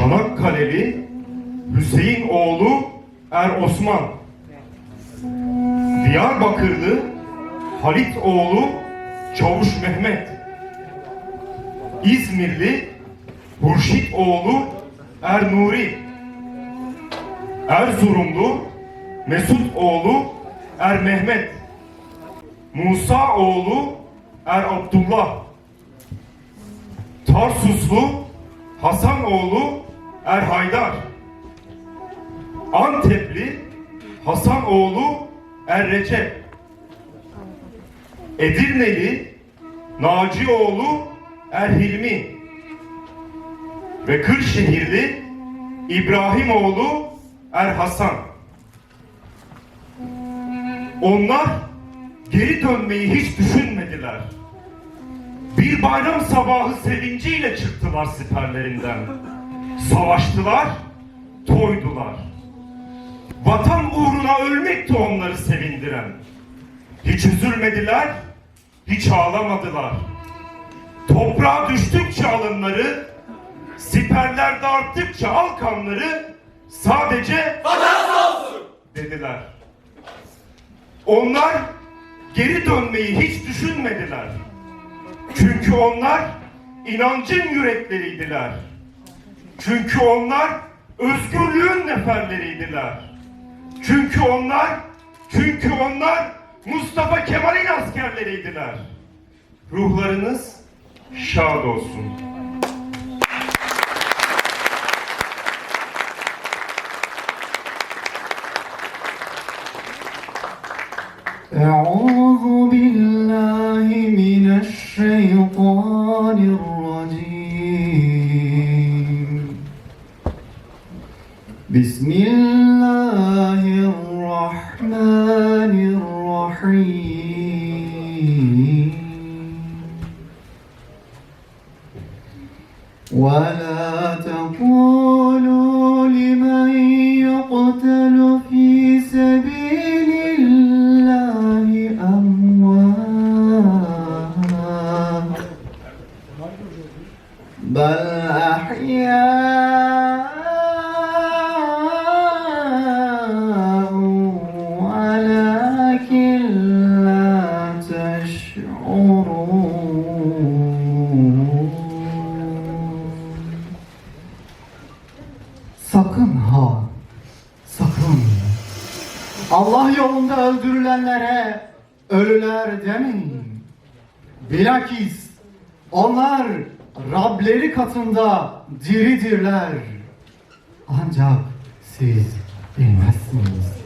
Pamukkale'li Hüseyin oğlu Er Osman. Diyarbakırlı Halit oğlu Çavuş Mehmet. İzmirli Hurşit oğlu Er Nuri. Erzurumlu Mesut oğlu Er Mehmet. Musa oğlu Er Abdullah. Tarsuslu Hasan oğlu Er Haydar. Antepli Hasan oğlu Er Recep. Edirneli Naci oğlu Er Hilmi. Ve Kırşehirli İbrahim oğlu Er Hasan. Onlar geri dönmeyi hiç düşünmediler. Bir bayram sabahı sevinciyle çıktılar siperlerinden. Savaştılar, toydular. Vatan uğruna ölmekti onları sevindiren. Hiç üzülmediler, hiç ağlamadılar. Toprağa düştükçe alınları, siperlerde arttıkça al kanları sadece dediler. Onlar geri dönmeyi hiç düşünmediler. Çünkü onlar inancın yürekleriydiler. Çünkü onlar özgürlüğün neferleriydiler. Çünkü onlar çünkü onlar Mustafa Kemal'in askerleriydiler. Ruhlarınız şad olsun. Ee, Eûzu الشيطان الرجيم. بسم الله الرحمن الرحيم. ولا تقولوا Sakın ha, sakın. Allah yolunda öldürülenlere ölüler demeyin. Bilakis onlar Rableri katında diridirler. Ancak siz bilmezsiniz.